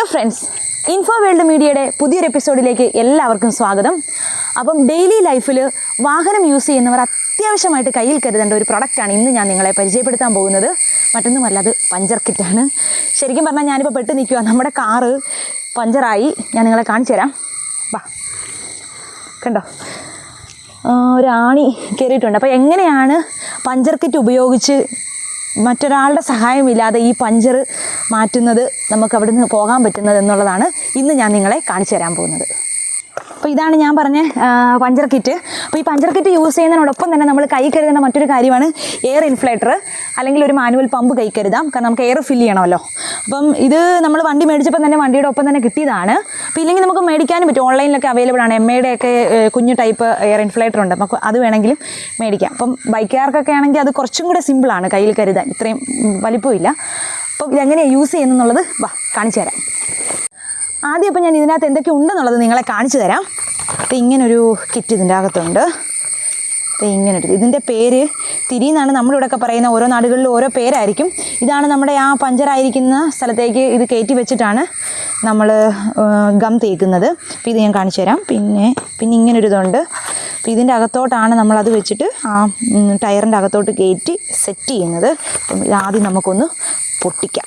Hello friends info world മീഡിയയുടെ പുതിയൊരു എപ്പിസോഡിലേക്ക് എല്ലാവർക്കും സ്വാഗതം. അപ്പം ഡെയിലി ലൈഫിൽ വാഹനം യൂസ് ചെയ്യുന്നവർ അത്യാവശ്യമായിട്ട് കയ്യിൽ കരുതേണ്ട ഒരു പ്രൊഡക്റ്റാണ് ഇന്ന് ഞാൻ നിങ്ങളെ പരിചയപ്പെടുത്താൻ പോകുന്നത്. മറ്റൊന്നുമല്ല അത് പഞ്ചർ കിറ്റാണ് ശരിക്കും പറഞ്ഞാൽ ഞാനിപ്പോൾ പെട്ട് നിൽക്കുക നമ്മുടെ കാറ് പഞ്ചറായി ഞാൻ നിങ്ങളെ കാണിച്ചു തരാം. വാ. കണ്ടോ? ഒരാണി കയറിയിട്ടുണ്ട് അപ്പോൾ എങ്ങനെയാണ് പഞ്ചർ കിറ്റ് ഉപയോഗിച്ച് മറ്റൊരാളുടെ സഹായമില്ലാതെ ഈ പഞ്ചർ മാറ്റുന്നത് നമുക്ക് അവിടെ നിന്ന് പോകാൻ പറ്റുന്നത് എന്നുള്ളതാണ് ഇന്ന് ഞാൻ നിങ്ങളെ കാണിച്ചു തരാൻ പോകുന്നത്. അപ്പോൾ ഇതാണ് ഞാൻ പറഞ്ഞ പഞ്ചർ കിറ്റ് അപ്പോൾ ഈ പഞ്ചർ കിറ്റ് യൂസ് ചെയ്യുന്നതിനോടൊപ്പം തന്നെ നമ്മൾ കൈ കരുതേണ്ട മറ്റൊരു കാര്യമാണ് എയർ ഇൻഫ്ലേറ്റർ അല്ലെങ്കിൽ ഒരു മാനുവൽ പമ്പ് കൈ കരുതാം. കാരണം നമുക്ക് എയർ ഫില്ല് ചെയ്യണമല്ലോ. അപ്പം ഇത് നമ്മൾ വണ്ടി മേടിച്ചപ്പോൾ തന്നെ വണ്ടിയുടെ ഒപ്പം തന്നെ കിട്ടിയതാണ്. അപ്പോൾ ഇല്ലെങ്കിൽ നമുക്ക് മേടിക്കാനും പറ്റും. ഓൺലൈനിലൊക്കെ അവൈലബിൾ ആണ്. എം എയുടെ ഒക്കെ കുഞ്ഞു ടൈപ്പ് എയർ ഇൻഫ്ലേറ്റർ ഉണ്ട്. നമുക്ക് അത് വേണമെങ്കിലും മേടിക്കാം. അപ്പം ബൈക്കുകാർക്കൊക്കെ ആണെങ്കിൽ അത് കുറച്ചും കൂടെ സിമ്പിളാണ് കയ്യിൽ കരുതാൻ. ഇത്രയും വലിപ്പമില്ല. അപ്പം ഇതെങ്ങനെയാണ് യൂസ് ചെയ്യുന്നുള്ളത് വാ കാണിച്ചു തരാം. ആദ്യം ഇപ്പം ഞാൻ ഇതിനകത്ത് എന്തൊക്കെ ഉണ്ടെന്നുള്ളത് നിങ്ങളെ കാണിച്ചു തരാം. അപ്പം ഇങ്ങനൊരു കിറ്റ് ഇതിന്റെ അകത്തുണ്ട്. ഇങ്ങനൊരു ഇതിന്റെ പേര് തിരി എന്നാണ് നമ്മളിവിടെയൊക്കെ പറയുന്ന ഓരോ നാടുകളിലും ഓരോ പേരായിരിക്കും. ഇതാണ് നമ്മുടെ ആ പഞ്ചറായിരിക്കുന്ന സ്ഥലത്തേക്ക് ഇത് കയറ്റി വെച്ചിട്ടാണ് നമ്മൾ ഗം തേക്കുന്നത്. അപ്പോൾ ഇത് ഞാൻ കാണിച്ചു തരാം. പിന്നെ പിന്നെ ഇങ്ങനൊരിതുണ്ട് അപ്പോൾ ഇതിന്റെ അകത്തോട്ടാണ് നമ്മളത് വെച്ചിട്ട് ആ ടയറിന്റെ അകത്തോട്ട് കയറ്റി സെറ്റ് ചെയ്യുന്നത്. അപ്പം ഇത് ആദ്യം നമുക്കൊന്ന് പൊട്ടിക്കാം.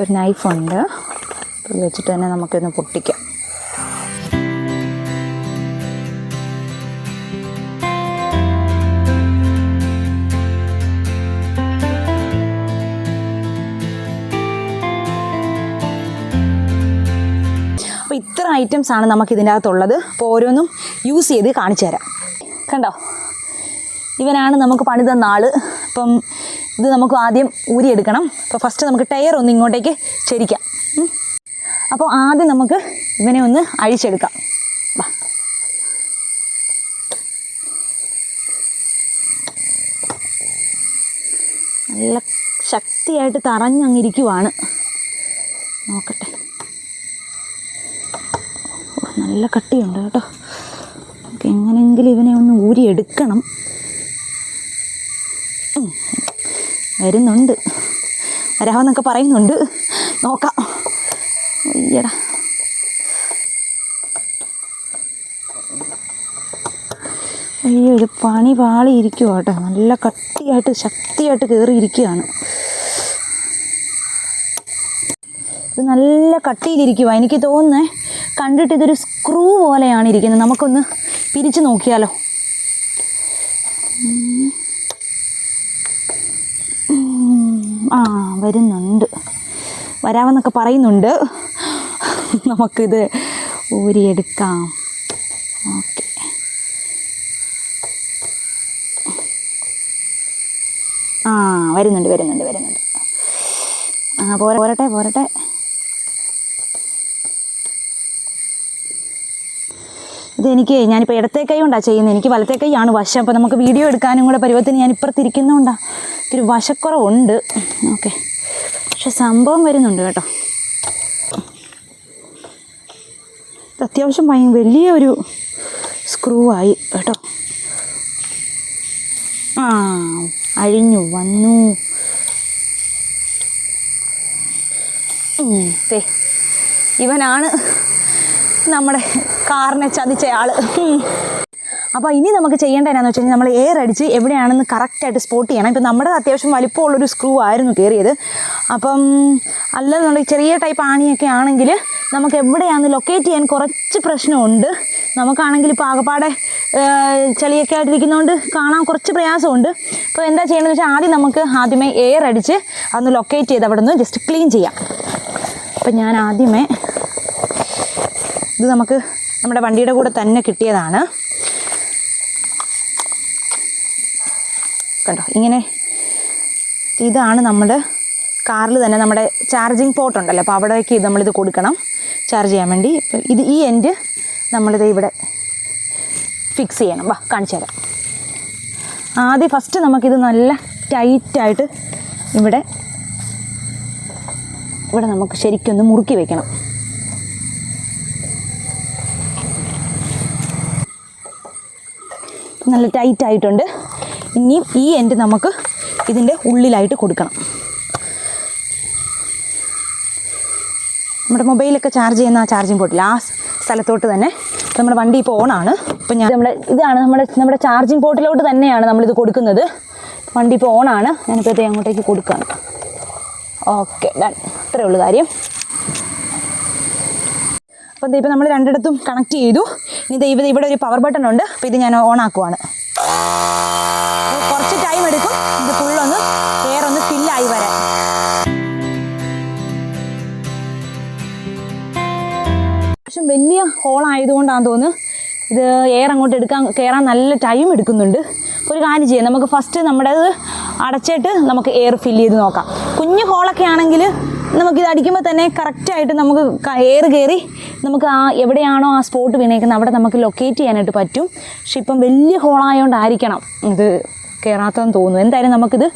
ഒരു നൈഫുണ്ട് വെച്ചിട്ട് തന്നെ നമുക്കൊന്ന് പൊട്ടിക്കാം. അപ്പോൾ ഇത്ര ഐറ്റംസ് ആണ് നമുക്ക് ഇതിന്റെ അകത്തുള്ളത് അപ്പോൾ ഓരോന്നും യൂസ് ചെയ്ത് കാണിച്ചു തരാം. കണ്ടോ? ഇവനാണ് നമുക്ക് പണി തന്ന ആൾ അപ്പം ഇത് നമുക്ക് ആദ്യം ഊരിയെടുക്കണം അപ്പോൾ ഫസ്റ്റ് നമുക്ക് ടയർ ഒന്ന് ഇങ്ങോട്ടേക്ക് ചരിക്കാം. അപ്പോൾ ആദ്യം നമുക്ക് ഇവനെ ഒന്ന് അഴിച്ചെടുക്കാം. നല്ല ശക്തിയായിട്ട് തറഞ്ഞങ്ങിരിക്കുവാണ്. നോക്കട്ടെ. നല്ല കട്ടിയുണ്ട് കേട്ടോ. നമുക്ക് എങ്ങനെയെങ്കിലും ഇവനെ ഒന്ന് ഊരിയെടുക്കണം. ഉം. വരുന്നുണ്ട് വരാമെന്നൊക്കെ പറയുന്നുണ്ട്. നോക്കാം. അയ്യടാ അയ്യോ ഇത് പണി പാളി ഇരിക്കുക കേട്ടോ നല്ല കട്ടിയായിട്ട് ശക്തിയായിട്ട് കയറിയിരിക്കുകയാണ് ഇത് നല്ല കട്ടിയിലിരിക്കുക എനിക്ക് തോന്നുന്നേ കണ്ടിട്ട് ഇതൊരു സ്ക്രൂ പോലെയാണ് ഇരിക്കുന്നത്. നമുക്കൊന്ന് പിരിച്ചു നോക്കിയാലോ? വരുന്നുണ്ട്. വരാമെന്നൊക്കെ പറയുന്നുണ്ട്. നമുക്കിത് ഊരിയെടുക്കാം. ഓക്കെ. ആ വരുന്നുണ്ട് വരുന്നുണ്ട് വരുന്നുണ്ട്. ആ പോര പോരട്ടെ പോരട്ടെ. ഇതെനിക്ക് ഞാനിപ്പോൾ ഇടത്തെ കൈ കൊണ്ടാണ് ചെയ്യുന്നത് എനിക്ക് വലത്തെ കൈയാണ് വശം. അപ്പോൾ നമുക്ക് വീഡിയോ എടുക്കാനും കൂടെ പരുവത്തിന് ഞാൻ ഇപ്പുറത്തിരിക്കുന്നതുകൊണ്ടാണ് ഒരു വശക്കുറവുണ്ട്. ഓക്കെ. പക്ഷെ സംഭവം വരുന്നുണ്ട് കേട്ടോ. അത്യാവശ്യം ഭയ വലിയ ഒരു സ്ക്രൂ ആയി കേട്ടോ. ആ അഴിഞ്ഞു വന്നു. ഇവനാണ് നമ്മുടെ കാറിനെ ചതിച്ചയാൾ അപ്പോൾ ഇനി നമുക്ക് ചെയ്യേണ്ട എന്നാന്ന് വെച്ച് കഴിഞ്ഞാൽ നമ്മൾ എയർ അടിച്ച് എവിടെയാണെന്ന് കറക്റ്റായിട്ട് സ്പോട്ട് ചെയ്യണം. ഇപ്പം നമ്മുടെ അത്യാവശ്യം വലിപ്പമുള്ളൊരു സ്ക്രൂ ആയിരുന്നു കയറിയത് അപ്പം അല്ലെന്നുണ്ടെങ്കിൽ ചെറിയ ടൈപ്പ് ആണിയൊക്കെ ആണെങ്കിൽ നമുക്ക് എവിടെയാണെന്ന് ലൊക്കേറ്റ് ചെയ്യാൻ കുറച്ച് പ്രശ്നമുണ്ട്. നമുക്കാണെങ്കിൽ ഇപ്പോൾ ആകപ്പാടെ ചെളിയൊക്കെ ആയിട്ടിരിക്കുന്നതുകൊണ്ട് കാണാൻ കുറച്ച് പ്രയാസമുണ്ട്. അപ്പോൾ എന്താ ചെയ്യണമെന്ന് വെച്ചാൽ ആദ്യം നമുക്ക് ആദ്യമേ എയർ അടിച്ച് അതൊന്ന് ലൊക്കേറ്റ് ചെയ്ത് അവിടെ നിന്ന് ജസ്റ്റ് ക്ലീൻ ചെയ്യാം. അപ്പം ഞാൻ ആദ്യമേ ഇത് നമുക്ക് നമ്മുടെ വണ്ടിയുടെ കൂടെ തന്നെ കിട്ടിയതാണ്. കണ്ടോ? ഇങ്ങനെ ഇതാണ് നമ്മുടെ കാറിൽ തന്നെ നമ്മുടെ ചാർജിങ് പോർട്ട് ഉണ്ടല്ലോ. അപ്പോൾ അവിടേക്ക് നമ്മളിത് കൊടുക്കണം. ചാർജ് ചെയ്യാൻ വേണ്ടി. ഇത് ഈ എൻഡ് നമ്മളിത് ഇവിടെ ഫിക്സ് ചെയ്യണം. വാ കാണിച്ചു തരാം. ആദ്യം ഫസ്റ്റ് നമുക്കിത് നല്ല ടൈറ്റായിട്ട് ഇവിടെ ഇവിടെ നമുക്ക് ശരിക്കൊന്ന് മുറുക്കി വെക്കണം. നല്ല ടൈറ്റ് ആയിട്ടുണ്ട്. ഇനിയും ഈ എൻഡ് നമുക്ക് ഇതിന്റെ ഉള്ളിലായിട്ട് കൊടുക്കണം. നമ്മുടെ മൊബൈലൊക്കെ ചാർജ് ചെയ്യുന്ന ആ ചാർജിങ് പോർട്ടിൽ ആ സ്ഥലത്തോട്ട് തന്നെ നമ്മുടെ വണ്ടി ഇപ്പോൾ ഓണാണ് ഇപ്പം ഞാൻ നമ്മുടെ ഇതാണ് നമ്മുടെ നമ്മുടെ ചാർജിങ് പോർട്ടിലോട്ട് തന്നെയാണ് നമ്മളിത് കൊടുക്കുന്നത്. വണ്ടി ഇപ്പോൾ ഓണാണ് ഞാനിപ്പോൾ ഇത് അങ്ങോട്ടേക്ക് കൊടുക്കുകയാണ് ഓക്കെ ഡൺ അത്രേ ഉള്ളൂ കാര്യം. അപ്പം ഇപ്പം നമ്മൾ രണ്ടിടത്തും കണക്ട് ചെയ്തു. ഇനി ദേ ഇവിടെ ഇവിടെ ഒരു പവർ ബട്ടൺ ഉണ്ട്. അപ്പോൾ ഇത് ഞാൻ ഓൺ ആക്കുവാണ്. വലിയ ഹോളായതുകൊണ്ടാണെന്ന് തോന്നുന്നു. ഇത് എയർ അങ്ങോട്ട് എടുക്കാൻ കയറാൻ നല്ല ടൈം എടുക്കുന്നുണ്ട്. ഒരു കാര്യം ചെയ്യാം. നമുക്ക് ഫസ്റ്റ് നമ്മുടെ അടച്ചിട്ട് നമുക്ക് എയർ ഫില്ല് ചെയ്ത് നോക്കാം. കുഞ്ഞു ഹോളൊക്കെ ആണെങ്കിൽ നമുക്കിത് അടിക്കുമ്പോൾ തന്നെ കറക്റ്റായിട്ട് നമുക്ക് എയർ കയറി നമുക്ക് ആ എവിടെയാണോ ആ സ്പോട്ട് വീണേക്കുന്നത് അവിടെ നമുക്ക് ലൊക്കേറ്റ് ചെയ്യാനായിട്ട് പറ്റും. പക്ഷെ ഇപ്പം വലിയ ഹോളായതുകൊണ്ടായിരിക്കണം ഇത് കയറാത്തതെന്ന് തോന്നുന്നു. എന്തായാലും നമുക്കിത്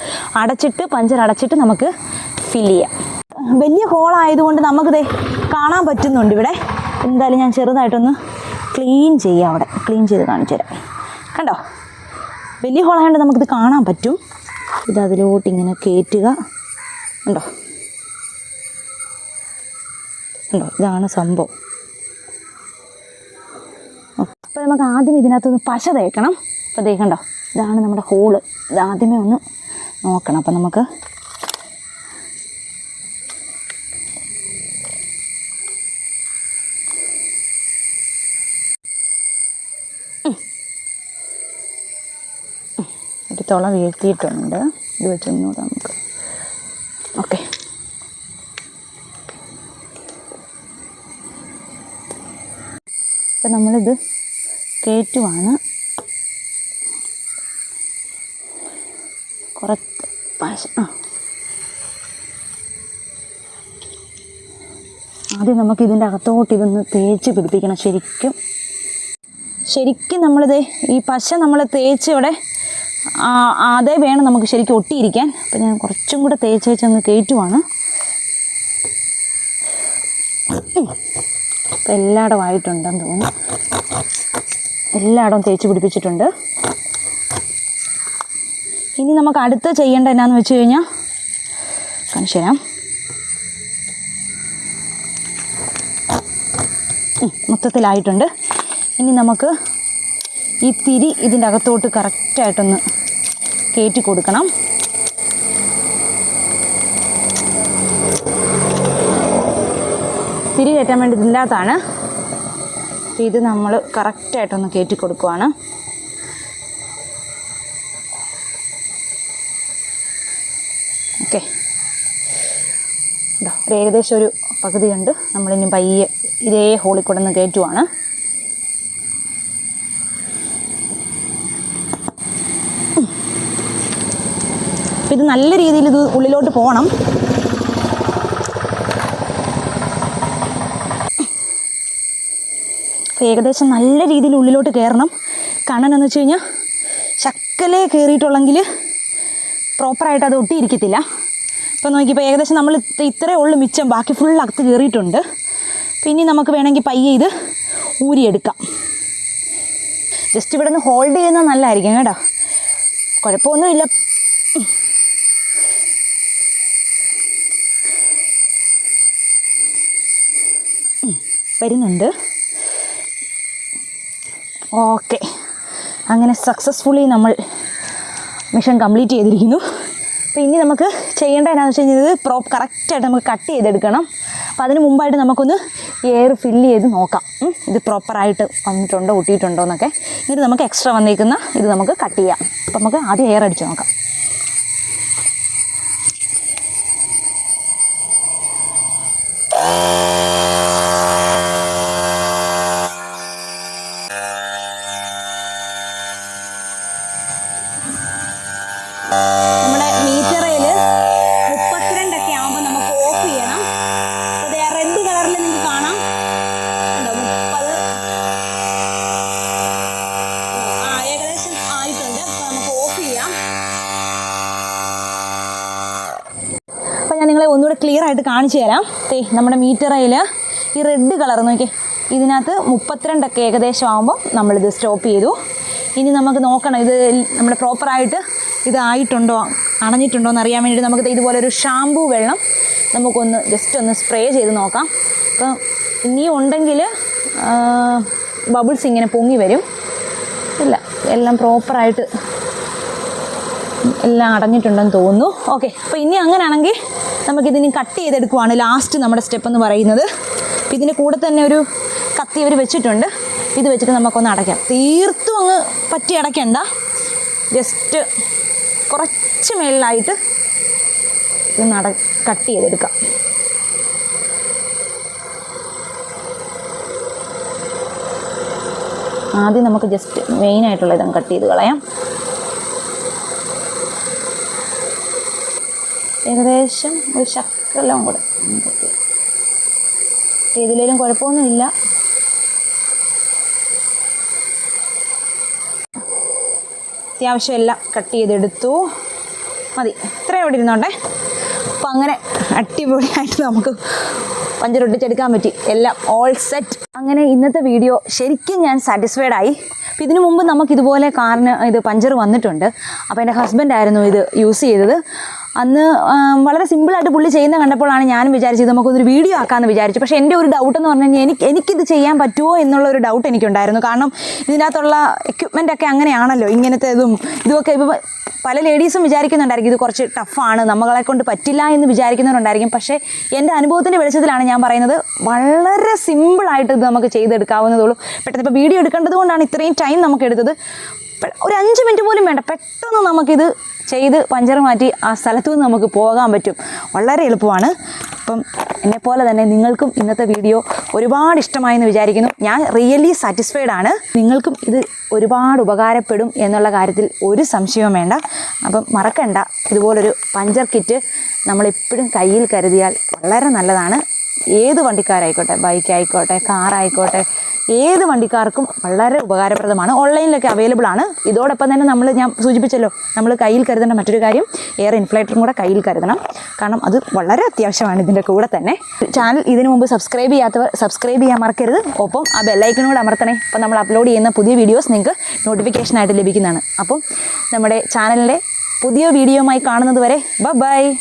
അടച്ചിട്ട് പഞ്ചർ അടച്ചിട്ട് നമുക്ക് ഫില്ല് ചെയ്യാം. വലിയ ഹോളായതുകൊണ്ട് നമുക്കിത് കാണാൻ പറ്റുന്നുണ്ട് ഇവിടെ. എന്തായാലും ഞാൻ ചെറുതായിട്ടൊന്ന് ക്ലീൻ ചെയ്യാം അവിടെ. ക്ലീൻ ചെയ്ത് കാണിച്ചു തരാം. കണ്ടോ? വലിയ ഹോളായതുകൊണ്ട് നമുക്കിത് കാണാൻ പറ്റും. ഇത് അതിലോട്ട് ഇങ്ങനെ കയറ്റുക ഉണ്ടോ ഉണ്ടോ ഇതാണ് സംഭവം. അപ്പോൾ നമുക്ക് ആദ്യം ഇതിനകത്തൊന്ന് പശ തേക്കണം. അപ്പോൾ തേക്കണ്ടോ ഇതാണ് നമ്മുടെ ഹോൾ ഇത് ആദ്യമേ ഒന്ന് നോക്കണം. അപ്പോൾ നമുക്ക് ഒരു തുള വീഴ്ത്തിയിട്ടുണ്ട്. ഇത് വെച്ചൊന്നുകൂടെ നമുക്ക്. ഓക്കെ. അപ്പം നമ്മളിത് കയറ്റുവാണ്. കുറച്ച് പശ ആ. ആദ്യം നമുക്ക് ഇതിന്റെ അകത്തോട്ട് ഇതൊന്ന് തേച്ച് പിടിപ്പിക്കണം ശരിക്കും. ശരിക്കും നമ്മളിത് ഈ പശ നമ്മൾ തേച്ച് ഇവിടെ അതേ വേണം നമുക്ക് ശരിക്കും ഒട്ടിയിരിക്കാൻ. അപ്പം ഞാൻ കുറച്ചും കൂടെ തേച്ച് വെച്ച് ഒന്ന് കയറ്റുവാണ്. ഇപ്പം എല്ലായിടം ആയിട്ടുണ്ടെന്ന് തോന്നുന്നു. എല്ലായിടവും തേച്ച് പിടിപ്പിച്ചിട്ടുണ്ട്. ഇനി നമുക്ക് അടുത്ത ചെയ്യേണ്ട എന്നാന്ന് വെച്ച് കഴിഞ്ഞാൽ കാണിച്ചു മൊത്തത്തിലായിട്ടുണ്ട്. ഇനി നമുക്ക് ഈ തിരി ഇതിന്റെ അകത്തോട്ട് കറക്റ്റായിട്ടൊന്ന് കയറ്റി കൊടുക്കണം. തിരി കയറ്റാൻ വേണ്ടി ഇതില്ലാത്തതാണ് ഇത് നമ്മൾ കറക്റ്റായിട്ടൊന്ന് കയറ്റി കൊടുക്കുവാണ്. ഓക്കെ. ഒരു ഏകദേശം ഒരു പകുതി കണ്ട് നമ്മളിനി പയ്യെ ഇതേ ഹോളിൽ കൂടെ ഒന്ന് കയറ്റുവാണ്. അപ്പം ഇത് നല്ല രീതിയിൽ ഇത് ഉള്ളിലോട്ട് പോകണം. ഏകദേശം നല്ല രീതിയിൽ ഉള്ളിലോട്ട് കയറണം. കാരണം എന്ന് വെച്ച് കഴിഞ്ഞാൽ ശക്കലേ കയറിയിട്ടുള്ളെങ്കിൽ പ്രോപ്പറായിട്ട് അത് ഒട്ടിയിരിക്കത്തില്ല. അപ്പോൾ നോക്കിയപ്പോൾ ഏകദേശം നമ്മൾ ഇത് ഇത്രയേ ഉള്ളൂ മിച്ചം. ബാക്കി ഫുൾ അകത്ത് കയറിയിട്ടുണ്ട്. പിന്നെ നമുക്ക് വേണമെങ്കിൽ പയ്യെ ഇത് ഊരിയെടുക്കാം. ജസ്റ്റ് ഇവിടെ നിന്ന് ഹോൾഡ് ചെയ്യുന്നത് നല്ലതായിരിക്കും കേട്ടോ. കുഴപ്പമൊന്നുമില്ല. വരുന്നുണ്ട്. ഓക്കെ. അങ്ങനെ സക്സസ്ഫുള്ളി നമ്മൾ മിഷൻ കംപ്ലീറ്റ് ചെയ്തിരിക്കുന്നു. അപ്പോൾ ഇനി നമുക്ക് ചെയ്യേണ്ട എന്നാന്ന് വെച്ച് കഴിഞ്ഞാൽ ഇത് പ്രോപ്പ് കറക്റ്റായിട്ട് നമുക്ക് കട്ട് ചെയ്തെടുക്കണം. അപ്പോൾ അതിന് മുമ്പായിട്ട് നമുക്കൊന്ന് എയർ ഫില്ല് ചെയ്ത് നോക്കാം. ഇത് പ്രോപ്പറായിട്ട് വന്നിട്ടുണ്ടോ ഒട്ടിയിട്ടുണ്ടോ എന്നൊക്കെ. എന്നിട്ട് നമുക്ക് എക്സ്ട്രാ വന്നിരിക്കുന്ന ഇത് നമുക്ക് കട്ട് ചെയ്യാം. അപ്പോൾ നമുക്ക് ആദ്യം എയർ അടിച്ച് നോക്കാം. ക്ലിയർ ആയിട്ട് കാണിച്ചു തരാം. ദേ നമ്മുടെ മീറ്ററയിൽ ഈ റെഡ് കളർ നോക്കിയേ. ഇതിനകത്ത് മുപ്പത്തിരണ്ടൊക്കെ ഏകദേശം ആകുമ്പോൾ നമ്മളിത് സ്റ്റോപ്പ് ചെയ്തു. ഇനി നമുക്ക് നോക്കണം ഇത് നമ്മുടെ പ്രോപ്പറായിട്ട് ഇതായിട്ടുണ്ടോ അണഞ്ഞിട്ടുണ്ടോ എന്ന് അറിയാൻ വേണ്ടിയിട്ട് നമുക്ക് ഇതുപോലെ ഒരു ഷാമ്പൂ വെള്ളം നമുക്കൊന്ന് ജസ്റ്റ് ഒന്ന് സ്പ്രേ ചെയ്ത് നോക്കാം. അപ്പം ഇനിയും ഉണ്ടെങ്കിൽ ബബിൾസ് ഇങ്ങനെ പൊങ്ങി വരും. ഇല്ല എല്ലാം പ്രോപ്പറായിട്ട് എല്ലാം അടഞ്ഞിട്ടുണ്ടെന്ന് തോന്നുന്നു. ഓക്കെ അപ്പോൾ ഇനി അങ്ങനെയാണെങ്കിൽ നമുക്കിതിനി കട്ട് ചെയ്തെടുക്കുവാണ് ലാസ്റ്റ് നമ്മുടെ സ്റ്റെപ്പ് എന്ന് പറയുന്നത്. ഇതിന്റെ കൂടെ തന്നെ ഒരു കത്തി അവർ വെച്ചിട്ടുണ്ട്. ഇത് വെച്ചിട്ട് നമുക്കൊന്ന് അടയ്ക്കാം. തീർത്തും അങ്ങ് പറ്റി അടയ്ക്കണ്ട. ജസ്റ്റ് കുറച്ച് മേളിലായിട്ട് ഇതൊന്ന് അട കട്ട് ചെയ്തെടുക്കാം. ആദ്യം നമുക്ക് ജസ്റ്റ് മെയിനായിട്ടുള്ള ഇതങ്ങ് കട്ട് ചെയ്ത് കളയാം. ഏകദേശം ഒരു ശക്കെല്ലാം കൂടെ ഏതിലേലും കുഴപ്പമൊന്നുമില്ല. അത്യാവശ്യം എല്ലാം കട്ട് ചെയ്തെടുത്തു. മതി. ഇത്രയും അവിടെ ഇരുന്നോട്ടെ അപ്പം അങ്ങനെ അടിപൊളിയായിട്ട് നമുക്ക് പഞ്ചറൊട്ടിച്ചെടുക്കാൻ പറ്റി. എല്ലാം ഓൾ സെറ്റ് അങ്ങനെ ഇന്നത്തെ വീഡിയോ ശരിക്കും ഞാൻ സാറ്റിസ്ഫൈഡ് ആയി. അപ്പം ഇതിനു മുമ്പ് നമുക്ക് ഇതുപോലെ കാറിന് ഇത് പഞ്ചർ വന്നിട്ടുണ്ട്. അപ്പോൾ എന്റെ ഹസ്ബൻഡായിരുന്നു ഇത് യൂസ് ചെയ്തത്. അന്ന് വളരെ സിമ്പിളായിട്ട് പുള്ളി ചെയ്യുന്ന കണ്ടപ്പോഴാണ് ഞാനും വിചാരിച്ചത് നമുക്കൊന്നൊരു വീഡിയോ ആക്കാമെന്ന് വിചാരിച്ചു. പക്ഷേ എന്റെ ഒരു ഡൗട്ട് എന്ന് പറഞ്ഞു കഴിഞ്ഞാൽ എനിക്ക് എനിക്കിത് ചെയ്യാൻ പറ്റുമോ എന്നുള്ള ഒരു ഡൗട്ട് എനിക്കുണ്ടായിരുന്നു. കാരണം ഇതിനകത്തുള്ള എക്യുപ്മെന്റ് ഒക്കെ അങ്ങനെയാണല്ലോ ഇങ്ങനത്തെ ഇതും ഇതുമൊക്കെ ഇപ്പോൾ പല ലേഡീസും വിചാരിക്കുന്നുണ്ടായിരിക്കും ഇത് കുറച്ച് ടഫാണ് നമ്മളെ കൊണ്ട് പറ്റില്ല എന്ന് വിചാരിക്കുന്നവരുണ്ടായിരിക്കും. പക്ഷേ എന്റെ അനുഭവത്തിന്റെ വെളിച്ചത്തിലാണ് ഞാൻ പറയുന്നത് വളരെ സിമ്പിളായിട്ട് ഇത് നമുക്ക് ചെയ്തെടുക്കാവുന്നതേ ഉള്ളൂ. പെട്ടെന്ന് ഇപ്പോൾ വീഡിയോ എടുക്കേണ്ടത് കൊണ്ടാണ് ഇത്രയും ടൈം നമുക്ക് എടുത്തത്. ഒരു അഞ്ച് മിനിറ്റ് പോലും വേണ്ട. പെട്ടെന്ന് നമുക്കിത് ചെയ്ത് പഞ്ചർ മാറ്റി ആ സ്ഥലത്തു നിന്ന് നമുക്ക് പോകാൻ പറ്റും. വളരെ എളുപ്പമാണ്. അപ്പം എന്നെപ്പോലെ തന്നെ നിങ്ങൾക്കും ഇന്നത്തെ വീഡിയോ ഒരുപാട് ഇഷ്ടമായെന്ന് വിചാരിക്കുന്നു. ഞാൻ റിയലി സാറ്റിസ്ഫൈഡ് ആണ്. നിങ്ങൾക്കും ഇത് ഒരുപാട് ഉപകാരപ്പെടും എന്നുള്ള കാര്യത്തിൽ ഒരു സംശയവും വേണ്ട. അപ്പം മറക്കണ്ട. ഇതുപോലൊരു പഞ്ചർ കിറ്റ് നമ്മളെപ്പോഴും കയ്യിൽ കരുതിയാൽ വളരെ നല്ലതാണ്. ഏത് വണ്ടിക്കാരായിക്കോട്ടെ ബൈക്കായിക്കോട്ടെ കാറായിക്കോട്ടെ ഏത് വണ്ടിക്കാർക്കും വളരെ ഉപകാരപ്രദമാണ്. ഓൺലൈനിലൊക്കെ അവൈലബിൾ ആണ്. ഇതോടൊപ്പം തന്നെ നമ്മൾ ഞാൻ സൂചിപ്പിച്ചല്ലോ നമ്മൾ കയ്യിൽ കരുതേണ്ട മറ്റൊരു കാര്യം എയർ ഇൻഫ്ലേറ്ററും കൂടെ കയ്യിൽ കരുതണം. കാരണം അത് വളരെ അത്യാവശ്യമാണ് ഇതിന്റെ കൂടെ തന്നെ. ചാനൽ ഇതിനു മുമ്പ് സബ്സ്ക്രൈബ് ചെയ്യാത്തവർ സബ്സ്ക്രൈബ് ചെയ്യാൻ മറക്കരുത്. ഒപ്പം ആ ബെല്ലൈക്കനോട് അമർത്തണേ. അപ്പോൾ നമ്മൾ അപ്ലോഡ് ചെയ്യുന്ന പുതിയ വീഡിയോസ് നിങ്ങൾക്ക് നോട്ടിഫിക്കേഷനായിട്ട് ലഭിക്കുന്നതാണ്. അപ്പം നമ്മുടെ ചാനലിന്റെ പുതിയ വീഡിയോയുമായി കാണുന്നത് വരെ ബൈ